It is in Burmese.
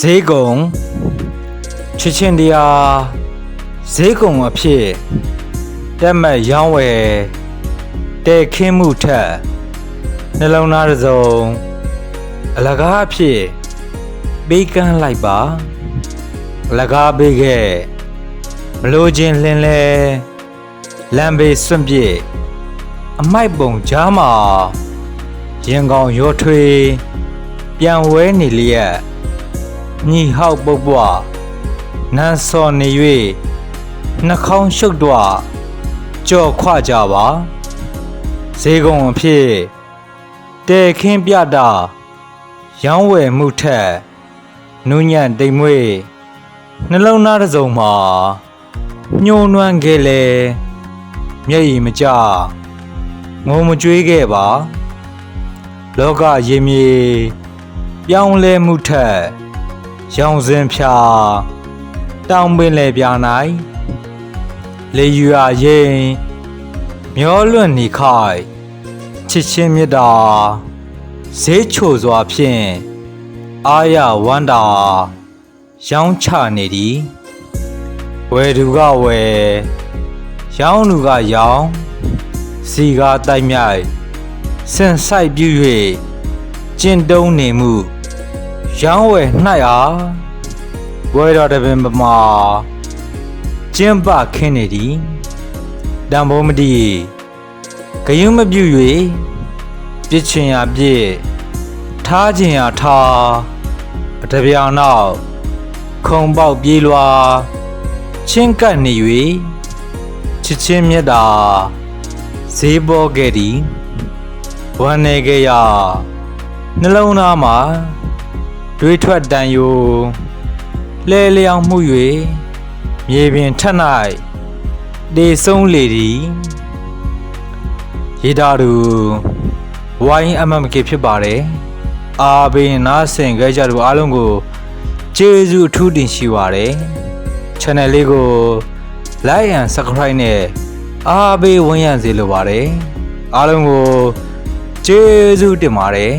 ဈေးကုံချစ်ချင်းတရားဈေးကုံအဖြစ်တက်မဲ့ရောင်းဝယ်တဲခင်းမှုထက်နှလုံးသားတစ်စုံအလကားအဖြစ်ပေးကမ်းလိုက်ပါအလကားပေးခဲ့မလို့ခြင်းလင်းလဲလမ်းဘေးစွန့်ပြစ်အမိုက်ပုံကြားမှာရင်ကောင်ရောထွေးပြန်ဝဲနေလျက် ညီဟောက်ပုတ်ပွားနန်းစော်နေ၍နှာခေါင်းရှုပ်တော့ကြော်ခွကြပါဈေးကုံအဖြစ်တဲခင်းပြတာရောင်းဝယ်မှုထက်နူးညံ့တိမ်မွေ့နှလုံးသားတစ်စုံမှာညှိုးနွမ်းခဲ့လေမျက်ရည်မကျငုံမကြွေးခဲ့ပါ လောကရေမြေပြောင်းလဲမှုထက် ရောင်စင်ဖြာတောင်ပင်လေပြာ၌လေယူရရင်မျောလွန့်နေခိုင်ချစ်ချင်းမြတ်တာဈေးချိုစွာဖြင့်အာရဝန္တာရောင်းချနေသည်ဝယ်သူကဝယ်ရောင်းသူကရောင်းစီကားတိုက်မြိုက်ဆင်ဆိုင်ပြည့်၍ကျင့်တုံးနေမှု ရောင်းဝယ်နှိုက်အားဝယ်တော်တပင်ပမာကျင်းပခင်းနေသည်တံဘောမတိဂယုမပြု၍ပြစ်ချင်ရာပြစ်ထားချင်ရာထားအတပြာနောက်ခုံပေါက်ပြေးလွာချင်းကပ်နေ၍ချစ်ချင်းမြတ်တာဈေးပေါ်ခဲ့သည်ဝမ်းနေခဲ့ရာနှလုံးသားမှာ တွေးထွက်တန်ယိုလဲလျောင်မှု၍မြေပြင်ထက်၌ဒေဆုံးလေသည်ရေတာသူဝိုင်းအမမကေဖြစ်ပါတယ်အာဘင်းနားဆင်ကြကြသူအားလုံးကိုကျေးဇူးအထူးတင်ရှိပါတယ် channel လေးကို like and subscribe နဲ့အားပေးဝင်ရစေလိုပါတယ်အားလုံးကိုကျေးဇူးတင်ပါတယ်